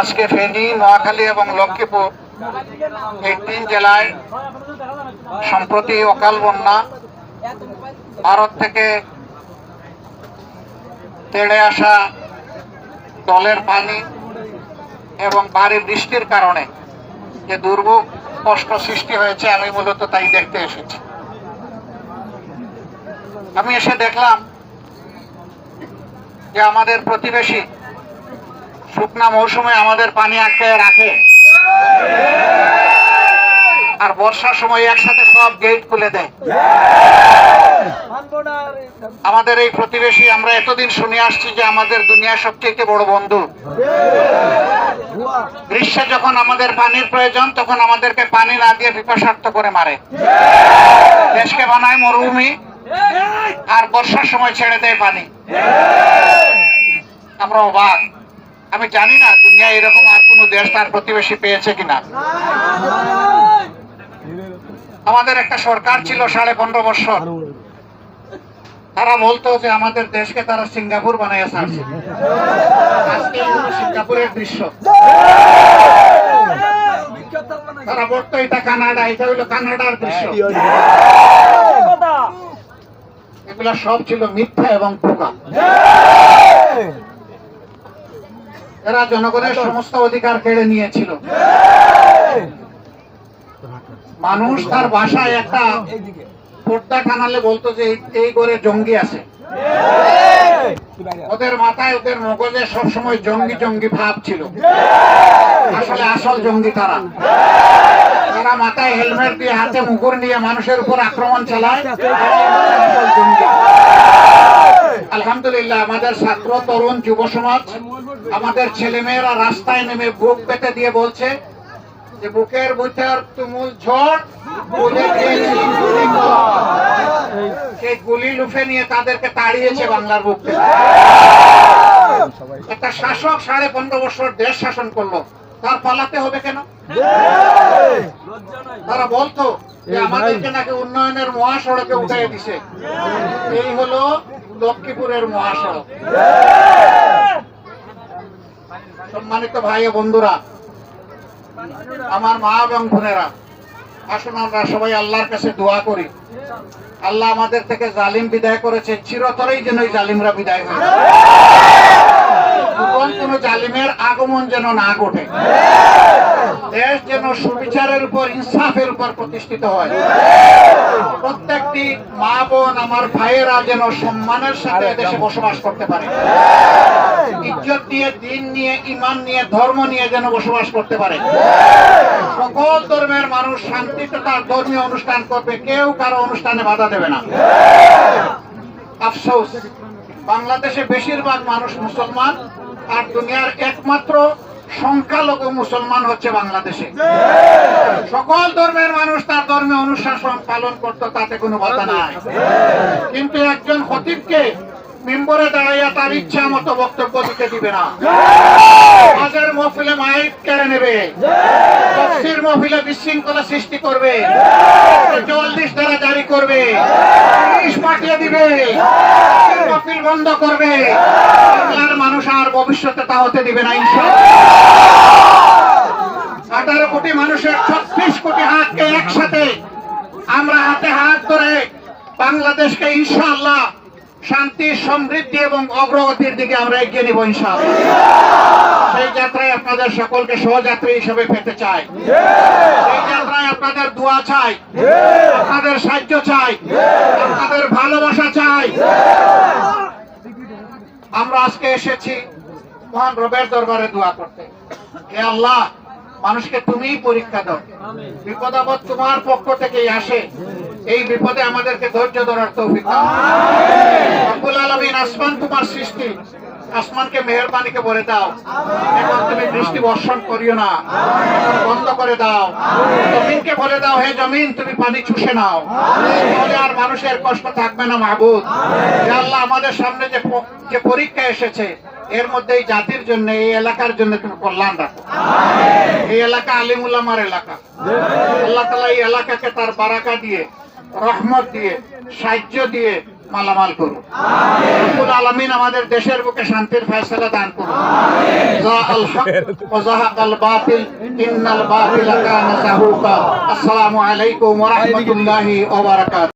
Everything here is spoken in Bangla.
আজকে ফেনী, নোয়াখালী এবং লক্ষ্মীপুর এই তিন জেলায় সম্প্রতি অকাল বন্যা ভারত থেকে তেড়ে আসা জলের পানি এবং ভারী বৃষ্টির কারণে যে দুর্ভোগ, কষ্ট সৃষ্টি হয়েছে, আমি মূলত তাই দেখতে এসেছি। আমি এসে দেখলাম যে আমাদের প্রতিবেশী শুকনা মৌসুমে আমাদের পানি আটকায় রাখে। আর বর্ষার সময় একসাথে সব গেট খুলে দেয়। আমাদের এই প্রতিবেশী, আমরা এতদিন শুনে আসছি যে আমাদের দুনিয়ার সবচেয়ে বড় বন্ধু। গ্রীষ্মে যখন আমাদের পানির প্রয়োজন, তখন আমাদেরকে পানি না দিয়ে বিপাসার্থ করে মারে। দেশকে বানায় মরুভূমি, আর বর্ষার সময় ছেড়ে দেয় পানি। আমরা অবাক। আমি জানি না দুনিয়া এরকম আর কোন দেশ তার প্রতিবেশী পেয়েছে কিনা। আমাদের একটা সরকার ছিল সাড়ে পনেরো বছর। তারা বলতো যে আমাদের দেশকে তারা সিঙ্গাপুর বানাইয়া ছাড়ছে। আজকে সিঙ্গাপুরের দৃশ্য। তারা বলতো, এটা কানাডা, এটা হইল কানাডার দৃশ্য। এগুলা সব ছিল মিথ্যা এবং পোকা এরা জনগণের সমস্ত অধিকার কেড়ে নিয়েছিল। মানুষ তার বাসায় একটা পর্দা টানালে বলতো যে এই- ঘরে জঙ্গি আছে। ওদের মাথায় ওদের মগজে সবসময় জঙ্গি জঙ্গি ভাব ছিল। আসলে আসল জঙ্গি তারা। তারা মাথায় হেলমেট দিয়ে হাতে মুকুর নিয়ে মানুষের উপর আক্রমণ চালায়। আসল জঙ্গি। আলহামদুলিল্লাহ আমাদের ছাত্র তরুণ যুব সমাজ আমাদের ছেলেমেয়েরা রাস্তায় নেমে বুক পেতে দিয়ে বলছে যে বুকের ভিতর তুমুল ঝড় গুলি সেই গুলি লুফে নিয়ে তাদেরকে তাড়িয়েছে বাংলার বুক থেকে একটা শাসক সাড়ে পনেরো বছর দেশ শাসন করল। তার পালাতে হবে কেন? তারা বলতো যে আমাদেরকে নাকি উন্নয়নের মহাসড়কে উঠে দিছে। এই হলো লক্ষ্মীপুরের মহাসড়ক। সম্মানিত ভাই বন্ধুরা, আমার মা এবং বোনেরা, আসুন আমরা সবাই আল্লাহর কাছে দোয়া করি। আল্লাহ আমাদের থেকে জালিম বিদায় করেছে, চিরতরেই যেন ওই জালিমরা বিদায় হয়ে যায়। নতুন কোন জালিমের আগমন যেন না ঘটে। দেশ যেন সুবিচারের উপর ইনসাফের উপর প্রতিষ্ঠিত হয়। প্রত্যেকটি মা বোন আমার ভাইয়েরা যেন সম্মানের সাথে দেশে বসবাস করতে পারে। ইজ্জত নিয়ে দিন নিয়ে ইমান নিয়ে ধর্ম নিয়ে যেন বসবাস করতে পারে। সকল ধর্মের মানুষ শান্তিতে তার ধর্মীয় অনুষ্ঠান করবে। কেউ কারও অনুষ্ঠানে বাধা দেবে না। আফসোস। বাংলাদেশে বেশিরভাগ মানুষ মুসলমান। আর দুনিয়ার একমাত্র সংখ্যালঘু মুসলমান হচ্ছে বাংলাদেশে। সকল ধর্মের মানুষ তার ধর্মে অনুশাসন পালন করতো, তাতে কোনো কথা নাই। কিন্তু একজন খতিবকে মেম্বরে দাঁড়াইয়া তার ইচ্ছা মতো বক্তব্য দিতে দিবে না। মহফিলে মাইক কেড়ে নেবে। তফসির মহফিলে বিশৃঙ্খলা সৃষ্টি করবে। চল্লিশ ধারা জারি করবে। পুলিশ পাঠিয়ে দিবে। মহফিল বন্ধ করবে। বাংলার মানুষ আর ভবিষ্যতে তা হতে দিবে না, ইনশাআল্লাহ। আঠারো কোটি মানুষের ছত্রিশ কোটি হাতকে একসাথে আমরা হাতে হাত ধরে বাংলাদেশকে ইনশাআল্লাহ শান্তি, সমৃদ্ধি এবং অগ্রগতির দিকে আমরা এগিয়ে নিব ইনশাআল্লাহ। সেই যাত্রায় আপনাদের সকলকে সহযাত্রী হিসেবে পেতে চাই। সেই যাত্রায় আপনাদের দোয়া চাই। আপনাদের সাহায্য চাই। আপনাদের ভালোবাসা চাই। আমরা আজকে এসেছি মহান রবের দরবারে দোয়া করতে। হে আল্লাহ, মানুষকে তুমিই পরীক্ষা দাও। বিপদ আপদ তোমার পক্ষ থেকেই আসে। এই বিপদে আমাদেরকে ধৈর্য ধরার তৌফিক দাও। রব্বুল আলামিন আসমান তোমার সৃষ্টি। আসমানকে মেহরবানিকে বলে দাও। এখন তুমি বৃষ্টি বর্ষণ করিও না। বন্ধ করে দাও। জমিনকে বলে দাও। হে জমিন তুমি পানি চুষে নাও। তাহলে আর মানুষের কষ্ট থাকবে না মাহবুদ। আল্লাহ আমাদের সামনে যে যে পরীক্ষা এসেছে এর মধ্যে এই জাতির জন্য এই এলাকার জন্য তুমি কল্যাণ রাখো। এই এলাকা আলিমুল্লামার এলাকা। আল্লাহ তালা এই এলাকাকে তার বারাকা দিয়ে রহমত দিয়ে, সাহায্য দিয়ে মালামাল করুন। রব্বুল আলামিন আমাদের দেশের বুকে শান্তির ফয়সালা দান করুন। জা আল হক আসসালামু আলাইকুম ওয়া